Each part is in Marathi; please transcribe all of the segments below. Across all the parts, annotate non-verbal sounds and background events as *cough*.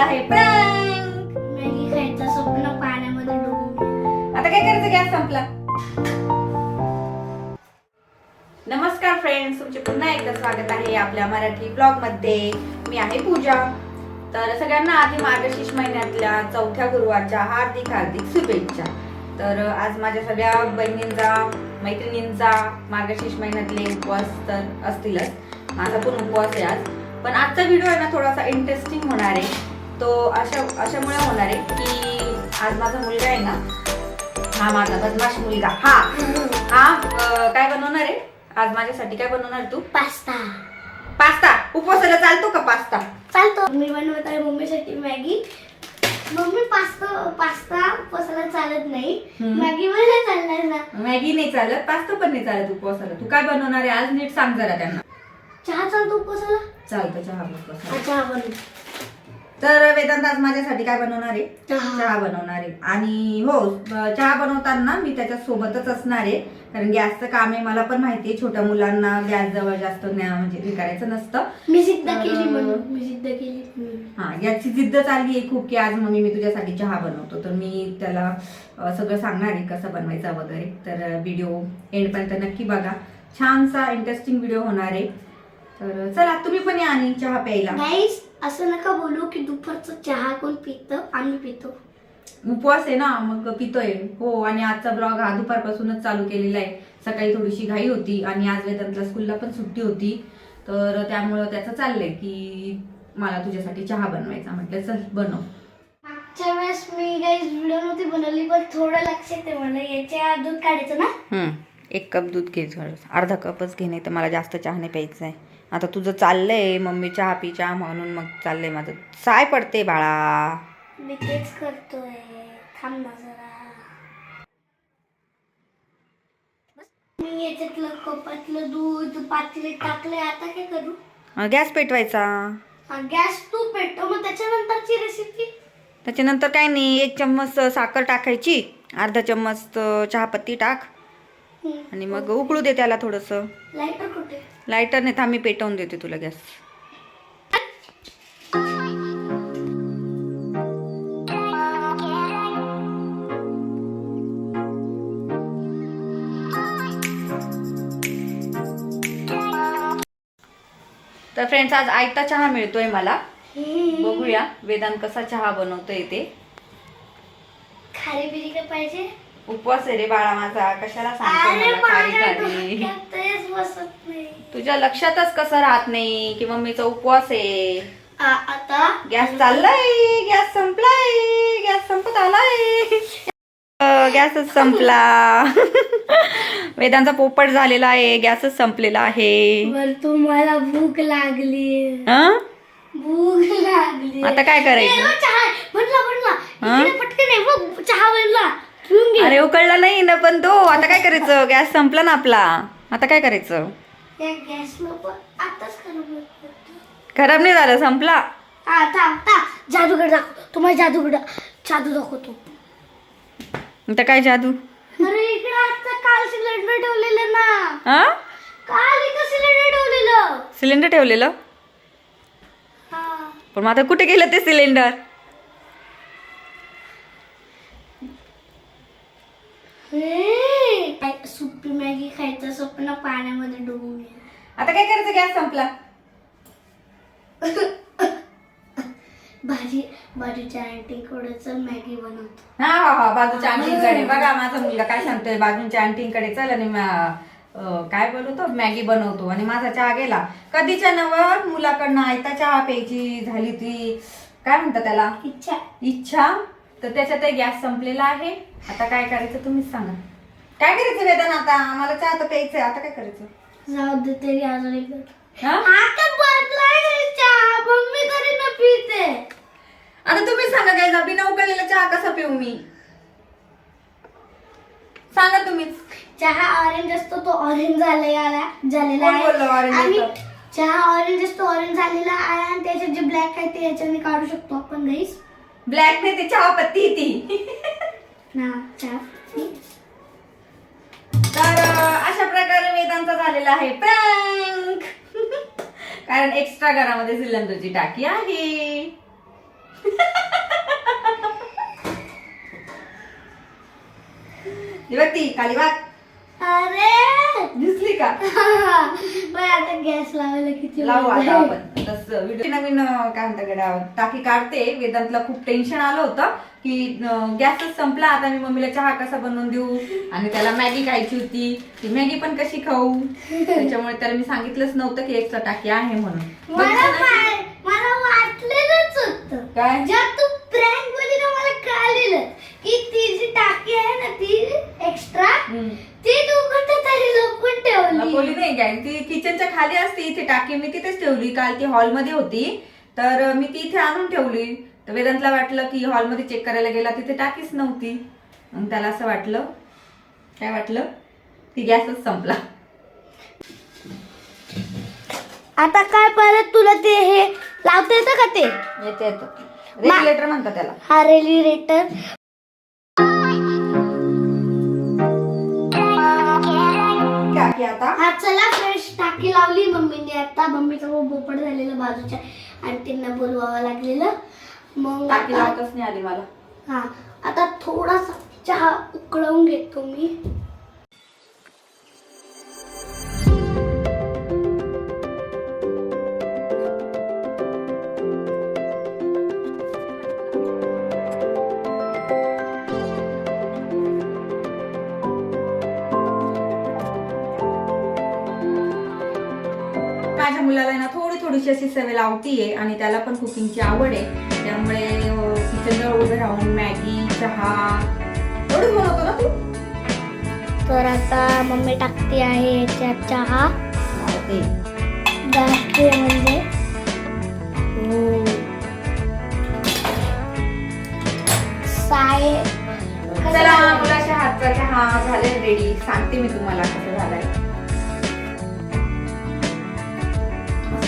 आहे प्रँक मॅगी खायचं स्वप्न पाण्यामध्ये डुबून. आता काय करायचं? गॅस संपला. नमस्कार फ्रेंड्स तुमचे पुन्हा एकदा स्वागत आहे आपल्या मराठी ब्लॉगमध्ये मी आहे पूजा. तर सगळ्यांना आधी मार्गशीर्ष महिन्यातल्या चौथ्या गुरुवारच्या हार्दिक हार्दिक शुभेच्छा. तर आज माझ्या सगळ्या बहिणींचा मैत्रिणींचा मार्गशीर्ष महिन्यातले उपवास तर असतीलच. माझा पण उपवास आहे आज. पण आजचा व्हिडिओ आहे ना थोडासा इंटरेस्टिंग होणार आहे. तो अशा अशामुळे होणार आहे की आज माझा मुलगा आहे ना हा माझा बदमाश मुलगा. हा हा काय बनवणार आहे? आज माझ्यासाठी काय बनवणार तू? पास्ता. पास्ता. उपवासाला चालतो का पास्ता? चालतो. मी बनवत आहे मम्मीसाठी मॅगी. मम्मी पास्ता पास्ता उपवासाला चालत नाही. मॅगी मला चालणार ना. मॅगी नाही चालत पास्ता पण नाही चालत उपवासाला. तू काय बनवणार आहे? आज नीट सांग जरा त्यांना. चहा चालतो उपवासाला? चालतं चहा उपवासाला. चहा बनव तर वेदांत आज माझ्यासाठी काय बनवणार आहे? चहा. बनवणार आहे. आणि हो चहा बनवताना मी त्याच्या सोबतच असणार आहे. कारण गॅसचं काम आहे मला पण माहिती आहे छोट्या मुलांना गॅस जवळ जास्त म्हणजे हे करायचं नसतं. मी सिद्ध केली मी सिद्ध केली. हा याची जिद्द चालली आहे खूप की आज मम्मी मी तुझ्यासाठी चहा बनवतो. तर मी त्याला सगळं सांगणार आहे कसं बनवायचा वगैरे. तर व्हिडिओ एंडपर्यंत नक्की बघा. छानसा इंटरेस्टिंग व्हिडिओ होणार आहे. तर चला तुम्ही पण या आणि चहा प्यायला. असं नका बोलू की दुपारचं चहा कोण पितं? आम्ही पितो. उपवास आहे ना मग पितोय. हो आणि आजचा ब्लॉग हा दुपारपासूनच चालू केलेला आहे. सकाळी थोडीशी घाई होती आणि आज वेदांतला स्कूलला पण सुट्टी होती. तर त्यामुळं त्याचं चाललंय की मला तुझ्यासाठी चहा बनवायचा. म्हटलं चल बनव. मागच्या वेळेस मी गाईस व्हिडिओ नव्हती बनवली पण थोडं लक्षात आहे मला. याच्या दूध काढायचं ना? हम्म. एक कप दूध घे अर्धा कपच घे नाही तर मला जास्त चहा नाही प्यायचं आहे आता तुझं चाललंय मम्मी चहा पी चहा म्हणून मग चाललंय माझं. साय पडते बाळा. मी तेच करतोय. थांब ना जरा. मी याच्यातलं कपातलं दूध पातेले टाकले आता काय करू? गॅस पेटवायचा. हा गॅस तू पेटव मग त्याच्यानंतरची रेसिपी त्याच्यानंतर काय नाही एक चम्मच साखर टाकायची अर्धा चम्मच चहापत्ती टाक. आणि मग उकळू दे त्याला थोडंसं. लाईटर कुठे? लायटर नाही थांब मी पेटवून देते तुला गॅस. तर फ्रेंड्स आज आयता चहा मिळतोय मला. बघूया वेदांत कसा चहा बनवतोय ते. खारी बिरी पाहिजे? उपवास आहे रे बाळा माझा. कशाला सांगतो मला? खारी खारी बसत नाही. तुझ्या लक्षातच कसं राहत नाही की मम्मीचा उपवास आहे. आ- आता गॅस चाललाय गॅस संपलाय गॅस संपत आलाय. गॅसच संपला. वेदांचा पोपट झालेला आहे गॅसच संपलेला आहे. बर तुम्हाला भूक लागली. हं? भूक लागली. आता काय करायचं? ए, चहा बनला बनला. हा? इकडे पटकन आहे बघ चहा बनला. पिऊन घे. अरे उकळला नाही ना पण तो. आता काय करायचं? गॅस संपला ना आपला. आता काय करायचं? खराब नाही झालं संपला. हा थांब जादूगड दाखव तुम्हाला जादूगड जादू दाखवतो. आता काय जादू? अरे इकडे आता काल सिलेंडर ठेवलेलं ना. हा? काल इथं सिलेंडर ठेवलेलं. सिलेंडर ठेवलेलं? हा. पण मग आता कुठे गेलं ते सिलेंडर? हे, काय सुपी मॅगी खायचं स्वप्न पाण्यामध्ये डुबून गेलं. आता काय करायचं? गॅस संपला. भाजी बाजूच्या आंटीकडे मॅगी बनवतो. हा हा हा बाजूच्या आंटींकडे. बघा माझा मुलगा काय सांगतोय बाजूच्या आंटींकडे चल आणि मा- अं, काय बोलतो? मॅगी बनवतो. आणि माझा चहा गेला. कधीच्या नवर मुलाकडनं आयता चहा प्यायची झाली ती. काय म्हणतात त्याला? इच्छा. इच्छा. तर त्याच्यात गॅस संपलेला आहे. आता काय करायचं तुम्हीच सांगा. काय करायचं वेदन आता? आम्हाला चहा तर प्यायचंय. आता काय करायचं? जाऊ दे तरी अजून एकदा हा? आता बदलाय चहा. मम्मी तरी न पिते. आता तुम्हीच सांगा काय बिना उकळलेला चहा कसा पिऊ मी? सांगा तुम्हीच. चहा ऑरेंज असतो तो ऑरेंज झालेला झालेला कोण बोललं orange आणि होतं? चहा ऑरेंज असतो ऑरेंज झालेला आहे आणि त्याचे जे ब्लॅक आहे ते याच्याने काढू शकतो आपण गाईस ब्लॅक नाही ती चहा पत्ती ती. ना चहा वेदांचा झालेला आहे. प्रँक. कारण एक्स्ट्रा घरामध्ये सिलेंडरची टाकी आहे. ही ती काली वाघ अरे! दिसली का? *laughs* पण आता गॅस लावायला किती लावू आता? आपण. तसं व्हिडिओ नवीन काय म्हणतात टाकी काढते. वेदांतला खूप टेन्शन आलं होतं की गॅसच संपला. आता मी मम्मीला चहा कसा बनवून देऊ? आणि त्याला मॅगी खायची होती. ती मॅगी पण कशी खाऊ? त्याच्यामुळे त्याला मी सांगितलंच नव्हतं की एक्स्ट्रा टाकी आहे म्हणून. मला वाटलेलंच होतं. काय? जेव्हा तू प्रँकमध्ये ना मला कळलेलं की ती जी टाकी आहे ना ती एक्स्ट्रा. ती तू कुठे तरी लपून लपवली ठेवली नाही काय ती किचनच्या खाली असते इथे टाकी मी तिथेच ठेवली. काल ती हॉलमध्ये होती. तर मी ती इथे आणून ठेवली. तर वेदांतला वाटलं की हॉलमध्ये चेक करायला गेला तिथे टाकीच नव्हती. मग त्याला असं वाटलं. काय वाटलं? ती गॅसच संपला. आता काय परत तुला ते हे लावता येतं का ते? येते येतं. रेग्युलेटर म्हणतात त्याला. हा रेलिरेटर टाकी आता. हा चला फ्रेश टाकी लावली. मम्मीने आता मम्मीचा खूप बोपड झालेलं बाजूच्या आंटींना बोलवावं लागलेलं. मग टाकी आता- लावतच नाही आली मला. हा आता थोडासा चहा उकळवून घेतो मी. माझ्या मुलाला ना थोडी थोडीशी अशी सवय लावतीये आणि त्याला पण कुकिंगची आवड आहे. त्यामुळे किचनजवळ उभे राहून मॅगी चहा एवढंच बनवतो ना तू? तर आता मम्मी टाकते आहे याच्यात चहा. जास्त म्हणजे. साय चला मुलाच्या हातचा चहा झाले रेडी सांगते मी तुम्हाला कसं झालंय.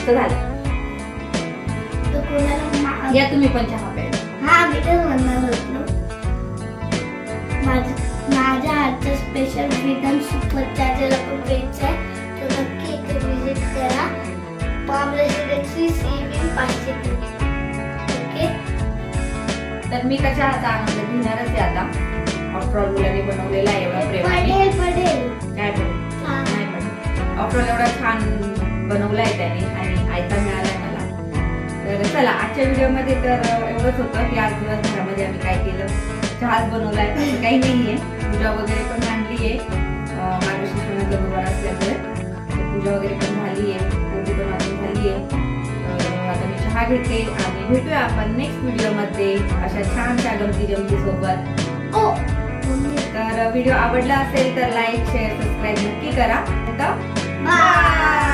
मस्त झालं. तर या तुम्ही पण चहा प्यायला हा मी तेच म्हणणार होतो. माझ- माझ्या हातचं स्पेशल फ्रीडम सुपर चार्जरला पण प्यायचं आहे. तर नक्की इथे विजिट करा. पाम रेसिडेन्सी सी पाचशे तीन ओके? तर मी त्या चहाचा आनंद घेणारच आहे आता. आफ्टर ऑल मुलाने बनवलेला आहे एवढा प्रेमाने. पडेल पडेल. काय पडेल हा. नाही ऑल एवढा छान बनवलाय त्याने आणि आयता मिळालाय मला. तर चला आजच्या व्हिडिओमध्ये तर एवढंच होतं की आज दिवसभरामध्ये आम्ही काय केलं. चहाच बनवलाय असं काही नाहीये. पूजा वगैरे पण मांडली आहे माझ्या शिक्षणाचा गुरुवार असल्यामुळे. पूजा वगैरे पण झाली आहे पूजा पण अजून झाली आहे आता मी चहा घेते आणि भेटूया आपण नेक्स्ट व्हिडिओमध्ये. अशा छानशा गमती जमती सोबत. हो! तर व्हिडिओ आवडला असेल तर लाईक शेअर सबस्क्राईब नक्की करा. बाय